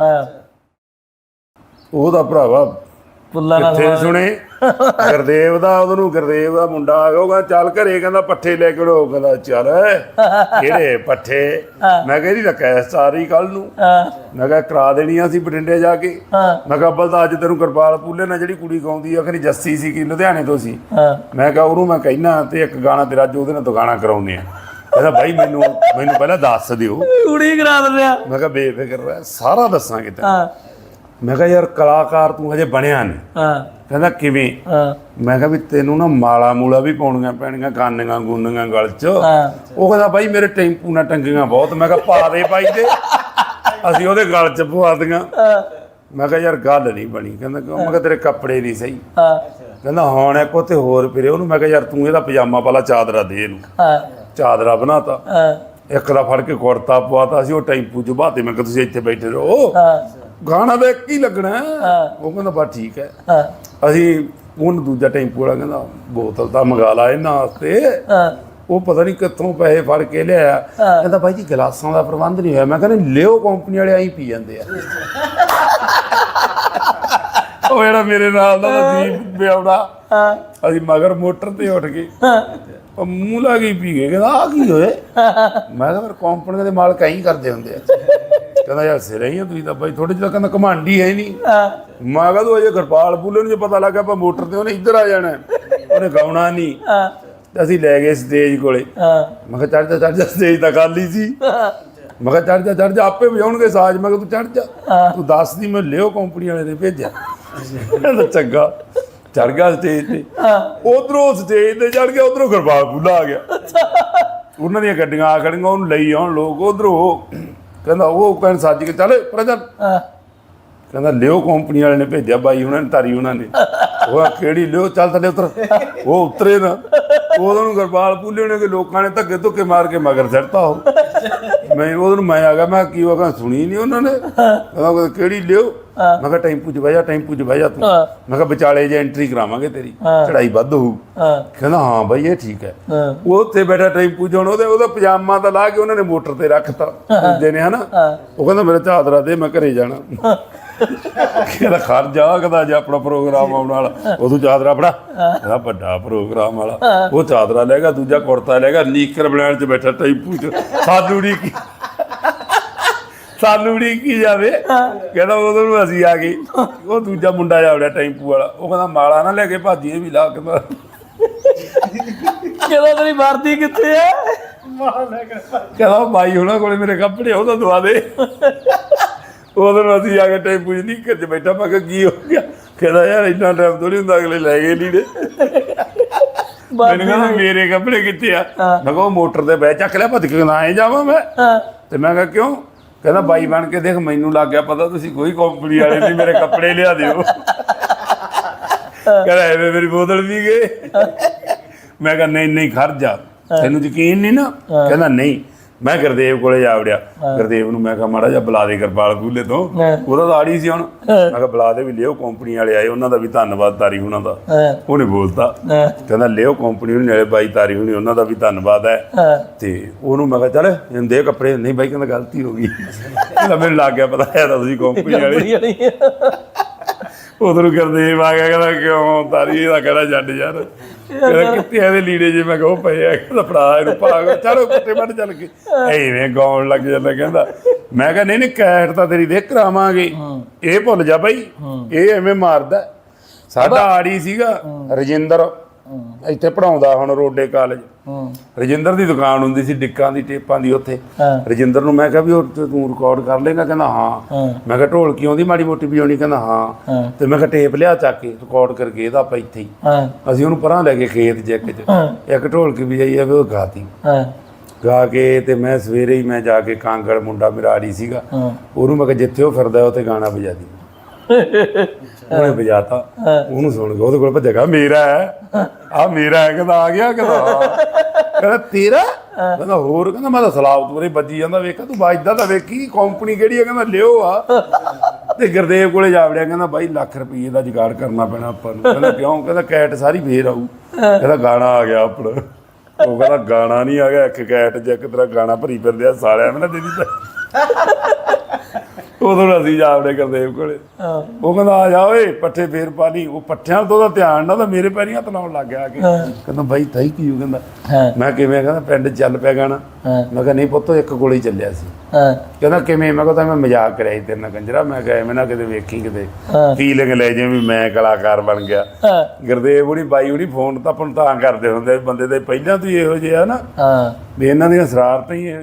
ਹਾਂ। ਉਹਦਾ ਭਰਾਵਾ ਪੁੱਲਾ ਨਾਲ ਕਿੱਥੇ ਸੁਣੇ? ਗੁਰਦੇਵ ਦਾ ਉਹਨੂੰ ਗੁਰਦੇਵ ਦਾ ਮੁੰਡਾ ਆ ਗਿਆ ਉਹ ਕਹਿੰਦਾ ਚੱਲ ਘਰੇ ਕਹਿੰਦਾ ਪੱਠੇ ਲੈ ਕੇ ਉਹ ਕਹਿੰਦਾ ਚੱਲ ਕਿਹੜੇ ਪੱਠੇ? ਮੈਂ ਕਹਿੰਦੀ ਤਾਂ ਕੈਸ ਸਾਰੀ ਕੱਲ ਨੂੰ। ਮੈਂ ਕਿਹਾ ਕਰਾ ਦੇਣੀਆਂ ਸੀ ਬਠਿੰਡੇ ਜਾ ਕੇ। ਮੈਂ ਕਿਹਾ ਅੱਬਲ ਤਾਂ ਅੱਜ ਤੈਨੂੰ ਕਿਰਪਾਲ ਪੂਲੇ ਨਾਲ ਜਿਹੜੀ ਕੁੜੀ ਗਾਉਂਦੀ ਆ ਖਰੀ ਜੱਸੀ ਸੀ ਕਿ ਲੁਧਿਆਣੇ ਤੋਂ ਸੀ। ਮੈਂ ਕਿਹਾ ਉਹਨੂੰ ਮੈਂ ਕਹਿਣਾ ਤੇ ਇੱਕ ਗਾਣਾ ਤੇਰਾ ਅੱਜ ਉਹਦੇ ਨਾਲ ਦੁਗਾਣਾ ਕਰਾਉਨੇ ਆ। ਕਹਿੰਦਾ ਭਾਈ ਮੈਨੂੰ ਮੈਨੂੰ ਪਹਿਲਾਂ ਦੱਸ ਦਿਓ। ਕੁੜੀ ਕਰਾ ਦਿੰਦੇ ਆ। ਮੈਂ ਕਿਹਾ ਬੇਫਿਕਰ ਰਹਿ ਸਾਰਾ ਦੱਸਾਂਗੇ ਤੈਨੂੰ ਹਾਂ। ਮੈਂ ਕਿਹਾ ਯਾਰ ਕਲਾਕਾਰ ਤੂੰ ਹਜੇ ਬਣਿਆ ਨਹੀਂ ਹਾਂ। ਕਹਿੰਦਾ ਕਿਵੇਂ? ਹਾਂ। ਮੈਂ ਕਿਹਾ ਵੀ ਤੈਨੂੰ ਨਾ ਮਾਲਾ ਮੂਲਾ ਵੀ ਪਾਉਣੀਆਂ ਪੈਣੀਆਂ ਕਾਨੀਆਂ ਗੁੰਨੀਆਂ ਗਲ 'ਚ। ਹਾਂ। ਉਹ ਕਹਿੰਦਾ ਬਾਈ ਮੇਰੇ ਟੈਂਪੂ ਨਾਲ ਟੰਗੀਆਂ ਬਹੁਤ ਮੈਂ ਕਿਹਾ ਪਾ ਦੇ ਬਾਈ ਦੇ। ਅਸੀਂ ਉਹਦੇ ਗਲ 'ਚ ਪਵਾ ਦੀਆਂ। ਹਾਂ। ਮੈਂ ਕਿਹਾ ਯਾਰ ਗੱਲ ਨਹੀਂ ਬਣੀ। ਕਹਿੰਦਾ ਕਿਉਂ? ਮੈਂ ਕਿਹਾ ਤੇਰੇ ਕੱਪੜੇ ਨਹੀਂ ਸਹੀ। ਹਾਂ। ਕਹਿੰਦਾ ਹੁਣ ਇੱਕ ਉੱਥੇ ਹੋਰ ਫਿਰੇ ਉਹਨੂੰ। ਮੈਂ ਕਿਹਾ ਯਾਰ ਤੂੰ ਇਹਦਾ ਪਜਾਮਾ ਪਾਲਾ ਚਾਦਰਾ ਦੇ ਇਹਨੂੰ। ਹਾਂ। ਚਾਦਰਾ ਬਣਾਤਾ। ਹਾਂ। ਇੱਕ ਦਾ ਫੜ ਕੇ ਕੁੜਤਾ ਪਵਾਤਾ ਸੀ ਉਹ ਟੈਂਪੂ 'ਚ ਬਾਤੇ ਮੈਂ ਕਿਹਾ ਤੁਸੀਂ ਇੱਥੇ ਬੈਠੇ ਰਹੋ। ਹਾਂ। ਗਾਣਾ ਤਾਂ ਇੱਕ ਹੀ ਲੱਗਣਾ। ਉਹ ਕਹਿੰਦਾ ਬਸ ਠੀਕ ਹੈ। ਅਸੀਂ ਉਹਨੂੰ ਦੂਜਾ ਟੈਂਪੂ ਵਾਲਾ ਕਹਿੰਦਾ ਬੋਤਲ ਤਾਂ ਮੰਗਾ ਲਾ ਇਹਨਾਂ ਵਾਸਤੇ। ਹਾਂ। ਉਹ ਪਤਾ ਨਹੀਂ ਕਿੱਥੋਂ ਪੈਸੇ ਫੜ ਕੇ ਲਿਆਇਆ। ਕਹਿੰਦਾ ਬਾਈ ਜੀ ਗਲਾਸਾਂ ਦਾ ਪ੍ਰਬੰਧ ਨਹੀਂ ਹੋਇਆ। ਮੈਂ ਕਹਿੰਦਾ ਲਿਓ ਕੰਪਨੀ ਵਾਲੇ ਆਈ ਪੀ ਜਾਂਦੇ ਆ। ਉਹ ਜਿਹੜਾ ਮੇਰੇ ਨਾਲ ਦਾ ਨਦੀਪ ਬਿਆਉਣਾ ਹਾਂ। ਅਸੀਂ ਮਗਰ ਮੋਟਰ ਤੇ ਉੱਠ ਗਏ। ਹਾਂ। ਉਹ ਮੂੰਹ ਲਾ ਕੇ ਪੀ ਗਏ ਕਹਿੰਦਾ ਆ ਕੀ ਹੋਏ ਮੈਂ ਕਿਹਾ ਫਿਰ ਕੰਪਨੀ ਦੇ ਮਾਲਕ ਐਂ ਕਰਦੇ ਹੁੰਦੇ ਆ। ਕਹਿੰਦਾ ਯਾਰ ਸਿਰੇ ਹੀ ਆ ਤੁਸੀਂ ਤਾਂ ਬਾਈ ਥੋੜੇ ਜਿਹਾ ਕਹਿੰਦਾ ਕਮਾਂਡੀ ਹੈ ਨਹੀਂ। ਹਾਂ। ਮੈਂ ਕਿਹਾ ਤੂੰ ਅਜੇ ਕਿਰਪਾਲ ਬੁੱਲੇ ਨੂੰ ਜੇ ਪਤਾ ਲੱਗਾ ਆਪਾਂ ਮੋਟਰ ਤੇ ਉਹਨੇ ਇੱਧਰ ਆ ਜਾਣਾ। ਉਹਨੇ ਗਾਉਣਾ ਨਹੀਂ। ਹਾਂ। ਤੇ ਅਸੀਂ ਲੈ ਗਏ ਸਟੇਜ ਕੋਲੇ। ਹਾਂ। ਮੈਂ ਕਿਹਾ ਚੜ ਜਾ ਚੜ ਜਾ ਸਟੇਜ ਤਾਂ ਖਾਲੀ ਸੀ। ਮੈਂ ਕਿਹਾ ਚੜ ਜਾ ਚੜ ਜਾ ਆਪੇ ਵਜਾਉਣਗੇ ਸਾਜ਼। ਮੈਂ ਕਿਹਾ ਤੂੰ ਚੜ ਜਾ। ਤੂੰ ਦੱਸ ਦੀ ਮੈਂ ਲਿਓ ਕੰਪਨੀ ਵਾਲੇ ਨੇ ਭੇਜਿਆ। ਚੰਗਾ। ਚੜ ਗਿਆ ਸਟੇਜ ਤੇ। ਹਾਂ ਉਧਰੋਂ ਸਟੇਜ ਤੇ ਚੜ ਗਿਆ ਉਧਰੋਂ ਕਿਰਪਾਲ ਬੁੱਲਾ ਆ ਗਿਆ। ਉਹਨਾਂ ਦੀਆਂ ਗੱਡੀਆਂ ਆ ਖੜੀਆਂ ਉਹਨੂੰ ਲਈ ਆਉਣ ਲੋਕ ਉਧਰੋਂ। ਕਹਿੰਦਾ ਉਹ ਕਹਿੰਦਾ ਸੱਜ ਕੇ ਚੱਲ ਪ੍ਰਜਨ ਹਾਂ। ਕਹਿੰਦਾ ਲਿਓ ਕੰਪਨੀ ਵਾਲੇ ਨੇ ਭੇਜਿਆ ਬਾਈ ਉਹਨਾਂ ਨੇ ਤਾਰੀ ਉਹਨਾਂ ਨੇ। ਉਹ ਕਿਹੜੀ ਲਿਓ? ਚੱਲ ਥੱਲੇ ਉਤਰ। ਉਹ ਉਤਰੇ ਨਾ। ਉਦੋਂ ਨੂੰ ਗਰਪਾਲ ਪੂਲੇ ਨੇ ਕਿ ਲੋਕਾਂ ਨੇ ਧੱਕੇ ਧੁੱਕੇ ਮਾਰ ਕੇ ਮਗਰ ਸੱਟਤਾ ਉਹ। ਮੈਂ ਉਦੋਂ ਨੂੰ ਮੈਂ ਆ ਗਿਆ ਮੈਂ ਕੀ ਹੋਗਾ ਸੁਣੀ ਨਹੀਂ ਉਹਨਾਂ ਨੇ? ਕਹਿੰਦਾ ਉਹ ਕਿਹੜੀ ਲਿਓ? ਮੈਂ ਕਿਹਾ ਟੈਂਪੂ 'ਚ ਬਹਿ ਜਾ ਟੈਂਪੂ 'ਚ ਬਹਿ ਜਾ ਤੂੰ। ਮੈਂ ਕਿਹਾ ਵਿਚਾਲੇ ਜੇ ਐਂਟਰੀ ਕਰਾਵਾਂਗੇ ਤੇਰੀ। ਚੜਾਈ ਵੱਧ ਹੋਊ। ਕਹਿੰਦਾ ਹਾਂ ਬਾਈ ਇਹ ਠੀਕ ਹੈ। ਉਹ ਉੱਥੇ ਬੈਠਾ ਟੈਂਪੂ 'ਚ ਹੁਣ ਉਹਦੇ ਉਹਦਾ ਪਜਾਮਾ ਤਾਂ ਲਾ ਕੇ ਉਹਨਾਂ ਨੇ ਮੋਟਰ ਤੇ ਰੱਖਤਾ। ਦੂਜੇ ਨੇ ਹਨਾ? ਉਹ ਕਹਿੰਦਾ ਮੇਰਾ ਚਾਦਰਾ ਦੇ ਮੈਂ ਘਰੇ ਜਾਣਾ। ਕਹਿੰਦਾ ਖੜ ਜਾ ਕਦਾ ਜੇ ਆਪਣਾ ਪ੍ਰੋਗਰਾਮ ਆਉਣ ਵਾਲਾ ਉਦੋਂ ਚਾਦਰਾ ਫੜਾ। ਕਹਿੰਦਾ ਵੱਡਾ ਪ੍ਰੋਗਰਾਮ ਵਾਲਾ। ਉਹ ਚਾਦਰਾ ਲੈਗਾ ਦੂਜਾ ਕੁੜਤਾ ਲੈਗਾ ਨੀਕਰ ਬਣਾਉਣ 'ਚ ਬੈਠਾ ਟੈਂਪੂ 'ਚ। ਸਾਨੂੰ ਨੀ ਕੀ ਸਾਨੂੰ ਕੀ ਜਾਵੇ। ਕਹਿੰਦਾ ਉਦੋਂ ਨੂੰ ਅਸੀਂ ਆ ਗਏ। ਉਹ ਦੂਜਾ ਮੁੰਡਾ ਜਾਵੜਿਆ ਟੈਂਪੂ ਵਾਲਾ। ਉਹ ਕਹਿੰਦਾ ਮਾਲਾ ਨਾ ਲੈ ਕੇ ਭਾਜੀ ਇਹ ਵੀ ਲਾ ਕੇ ਮਾਰ। ਕਿਹਦਾ ਤੇਰੀ ਵਰਦੀ ਕਿੱਥੇ ਹੈ ਕਹਿੰਦਾ ਬਾਈ ਉਹਨਾਂ ਕੋਲੇ ਮੇਰੇ ਕੱਪੜੇ ਉਹਦਾ ਦਵਾ ਦੇ। ਉਦੋਂ ਨੂੰ ਅਸੀਂ ਆ ਕੇ ਟੈਂਪੂ 'ਚ ਨੀਕਰ 'ਚ ਬੈਠਾ। ਮੈਂ ਕਿਹਾ ਕੀ ਹੋ ਗਿਆ? ਕਹਿੰਦਾ ਯਾਰ ਇੰਨਾ ਟਾਈਮ ਥੋੜੀ ਹੁੰਦਾ ਅਗਲੇ ਲੈ ਗਏ ਲੀੜੇ ਮੈਨੂੰ ਕਹਿੰਦਾ ਮੇਰੇ ਕੱਪੜੇ ਕਿੱਥੇ ਆ? ਮੈਂ ਕਿਹਾ ਉਹ ਮੋਟਰ ਤੇ ਬਹਿ ਚੱਕ ਲਿਆ ਭੱਜ ਕੇ ਨਾ ਆਏ ਜਾਵਾਂ ਮੈਂ? ਤੇ ਮੈਂ ਕਿਹਾ ਕਿਉਂ? ਕਹਿੰਦਾ ਬਾਈ ਬਣ ਕੇ ਦੇਖ ਮੈਨੂੰ ਲੱਗ ਗਿਆ ਪਤਾ ਤੁਸੀਂ ਕੋਈ ਕੰਪਨੀ ਵਾਲੇ ਨਹੀਂ ਮੇਰੇ ਕੱਪੜੇ ਲਿਆ ਦਿਓ। ਕਹਿੰਦਾ ਐਵੇਂ ਮੇਰੀ ਬੋਤਲ ਵੀ ਗਏ ਮੈਂ ਕਿਹਾ ਨਹੀਂ ਨਹੀਂ ਖੜ ਜਾ। ਤੈਨੂੰ ਯਕੀਨ ਨਹੀਂ ਨਾ? ਕਹਿੰਦਾ ਨਹੀਂ। ਮੈਂ ਗੁਰਦੇਵ ਕੋਲੇ ਜਾ ਵੜਿਆ। ਗੁਰਦੇਵ ਨੂੰ ਮੈਂ ਕਿਹਾ ਮਾੜਾ ਜਿਹਾ ਬੁਲਾ ਦੇ ਕਿਰਪਾਲ ਕੂਲੇ ਤੋਂ। ਉਹਦਾ ਤਾਂ ਆੜੀ ਸੀ ਹੁਣ। ਮੈਂ ਕਿਹਾ ਬੁਲਾ ਦੇ ਵੀ ਲਿਓ ਕੰਪਨੀ ਵਾਲੇ ਆਏ ਉਹਨਾਂ ਦਾ ਵੀ ਧੰਨਵਾਦ ਤਾਰੀ ਉਹਨਾਂ ਦਾ। ਉਹਨੇ ਬੋਲਤਾ। ਕਹਿੰਦਾ ਲਿਓ ਕੰਪਨੀ ਵਾਲੇ ਨਾਲੇ ਬਾਈ ਤਾਰੀ ਹੁਣੀ ਉਹਨਾਂ ਦਾ ਵੀ ਧੰਨਵਾਦ ਹੈ। ਤੇ ਉਹਨੂੰ ਮੈਂ ਕਿਹਾ ਚੱਲ ਇਹਨੂੰ ਦੇ ਕੱਪੜੇ। ਨਹੀਂ ਬਾਈ ਕਹਿੰਦਾ ਗਲਤੀ ਹੋ ਗਈ। ਮੈਨੂੰ ਲੱਗ ਗਿਆ ਪਤਾ ਹੈ ਤਾਂ ਤੁਸੀਂ ਕੰਪਨੀ ਵਾਲੀ। ਉਧਰ ਗੁਰਦੇਵ ਆ ਗਿਆ ਕਹਿੰਦਾ ਕਿਉਂ ਤਾਰੀ? ਇਹਦਾ ਕਹਿੰਦਾ ਛੱਡ ਯਾਰ। ਕਹਿੰਦਾ ਕਿੱਥੇ ਇਹਦੇ ਲੀੜੇ ਜੇ? ਮੈਂ ਕਿਹਾ ਪਏ ਆ। ਕਹਿੰਦਾ ਫੜਾ ਇਹਨੂੰ ਭਾਗ ਚਲੋ ਕੁੱਤੇ ਵੱਢ ਚੱਲ ਕੇ ਐਵੇਂ ਗਾਉਣ ਲੱਗ ਜਾਂਦਾ ਕਹਿੰਦਾ। ਮੈਂ ਕਿਹਾ ਨਹੀਂ ਨਹੀਂ ਕੈਟ ਤਾਂ ਤੇਰੀ ਦੇਖ ਕਰਾਵਾਂਗੇ। ਇਹ ਭੁੱਲ ਜਾ ਬਾਈ। ਇਹ ਐਵੇਂ ਮਾਰਦਾ। ਸਾਡਾ ਆੜੀ ਸੀਗਾ ਰਜਿੰਦਰ। ਇੱਥੇ ਪੜਾਉਂਦਾ ਹੁਣ ਰੋਡੇ ਕਾਲਜ। ਰਜਿੰਦਰ ਦੀ ਦੁਕਾਨ ਹੁੰਦੀ ਸੀ ਡਿੱਕਾਂ ਦੀ ਟੇਪਾਂ ਦੀ ਉੱਥੇ। ਰਜਿੰਦਰ ਨੂੰ ਮੈਂ ਕਿਹਾ ਵੀ ਉਹ ਤੇ ਰਿਕਾਰਡ ਕਰ ਲੇਗਾ ਕਹਿੰਦਾ ਹਾਂ। ਮੈਂ ਕਿਹਾ ਢੋਲਕੀ ਆਉਂਦੀ ਮਾੜੀ ਮੋਟੀ ਵਜਾਉਣੀ? ਕਹਿੰਦਾ ਹਾਂ। ਤੇ ਮੈਂ ਕਿਹਾ ਟੇਪ ਲਿਆ ਚੱਕ ਕੇ ਰਿਕਾਰਡ ਕਰਕੇ ਇਹਦਾ ਆਪਾਂ ਇੱਥੇ ਹੀ। ਅਸੀਂ ਉਹਨੂੰ ਪਰਾਂ ਲੈ ਕੇ ਖੇਤ ਚ ਇੱਕ ਚ। ਇੱਕ ਢੋਲਕੀ ਵਜਾਈ ਆ ਵੀ ਉਹ ਗਾਤੀ। ਗਾ ਕੇ ਤੇ ਮੈਂ ਸਵੇਰੇ ਹੀ ਮੈਂ ਜਾ ਕੇ ਕਾਂਗੜ ਮੁੰਡਾ ਮੇਰਾ ਆੜੀ ਸੀਗਾ। ਉਹਨੂੰ ਮੈਂ ਕਿਹਾ ਜਿੱਥੇ ਉਹ ਫਿਰਦਾ ਉੱਥੇ ਗਾਣਾ ਵਜਾ ਦੀ। ਉਹਨੇ ਵਜਾਤਾ। ਉਹਨੂੰ ਸੁਣ ਕੇ ਉਹਦੇ ਕੋਲ ਭੱਜੇਗਾ ਮੇਰਾ ਹੈ। ਆ ਮੇਰਾ ਹੈ। ਕਹਿੰਦਾ, ਆ ਗਿਆ। ਕਹਿੰਦਾ ਕਹਿੰਦਾ, ਤੇਰਾ? ਕਹਿੰਦਾ, ਹੋਰ। ਕਹਿੰਦਾ, ਮੈਂ ਤਾਂ ਸਲਾਬਤ ਉਹਦੇ ਵੱਜੀ ਜਾਂਦਾ ਵੇਖਾ ਤੂੰ ਵੱਜਦਾ ਤਾਂ ਵੇਖੀ ਕੰਪਨੀ ਕਿਹੜੀ ਹੈ ਕਹਿੰਦਾ, ਲਿਓ ਆ। ਤੇ ਗੁਰਦੇਵ ਕੋਲੇ ਜਾ ਵੜਿਆ, ਕਹਿੰਦਾ, ਬਾਈ, ਲੱਖ ਰੁਪਏ ਦਾ ਜੁਗਾੜ ਕਰਨਾ ਪੈਣਾ ਆਪਾਂ ਨੂੰ। ਕਹਿੰਦਾ, ਕਿਉਂ? ਕਹਿੰਦਾ, ਕੈਟ ਸਾਰੀ ਫੇਰ ਆਊ। ਕਹਿੰਦਾ, ਗਾਣਾ ਆ ਗਿਆ ਆਪਣਾ। ਉਹ ਕਹਿੰਦਾ, ਗਾਣਾ ਨਹੀਂ ਆ ਗਿਆ, ਇੱਕ ਕੈਟ ਚ ਇੱਕ ਤਰ੍ਹਾਂ ਗਾਣਾ ਭਰੀ ਫਿਰਦੇ ਆ ਸਾਲਿਆਂ ਨੇ ਨਾ ਦੇਦੀ ਤਾਂ ਉਦੋਂ ਅਸੀਂ ਜਾਵੜੇ ਗੁਰਦੇਵ ਕੋਲੇ। ਹਾਂ। ਉਹ ਕਹਿੰਦਾ ਆ ਜਾ ਓਏ ਪੱਠੇ ਫੇਰ ਪਾ ਲਈ। ਉਹ ਪੱਠਿਆਂ ਤੋਂ ਉਹਦਾ ਧਿਆਨ ਨਾ ਤਾਂ ਮੇਰੇ ਪੈਰੀਂ ਹੱਥ ਲਾਉਣ ਲੱਗ ਗਿਆ ਕੇ। ਕਹਿੰਦਾ ਬਾਈ ਤਾਈ ਕੀ ਹੋ ਕਹਿੰਦਾ ਮੈਂ ਕਿਵੇਂ ਕਹਿੰਦਾ ਪਿੰਡ ਚੱਲ ਪਿਆ ਗਾਣਾ। ਮੈਂ ਕਿਹਾ ਨਹੀਂ ਪੁੱਤੋ ਇੱਕ ਹੀ ਚੱਲਿਆ ਸੀ। ਕਹਿੰਦਾ ਕਿਵੇਂ? ਮੈਂ ਕਹਿੰਦਾ ਮੈਂ ਮਜ਼ਾਕ ਕਰਿਆ ਸੀ ਤੇਰੇ ਨਾਲ ਕੰਜਰਾ ਮੈਂ ਕਿਹਾ ਐਵੇਂ ਨਾ ਕਿਤੇ ਵੇਖੀ ਕਿਤੇ। ਫੀਲਿੰਗ ਲੈ ਜੇ ਵੀ ਮੈਂ ਕਲਾਕਾਰ ਬਣ ਗਿਆ। ਗੁਰਦੇਵ ਉਹਦੀ ਬਾਈ ਉਹਦੀ ਫੋਨ ਤਾਂ ਆਪਾਂ ਤਾਂ ਕਰਦੇ ਹੁੰਦੇ ਬੰਦੇ ਦੇ ਪਹਿਲਾਂ ਤੋਂ ਹੀ ਇਹੋ ਜਿਹਾ ਨਾ। ਹਾਂ। ਵੀ ਇਹਨਾਂ ਦੀਆਂ ਸ਼ਰਾਰਤਾਂ ਹੀ ਇਹੋ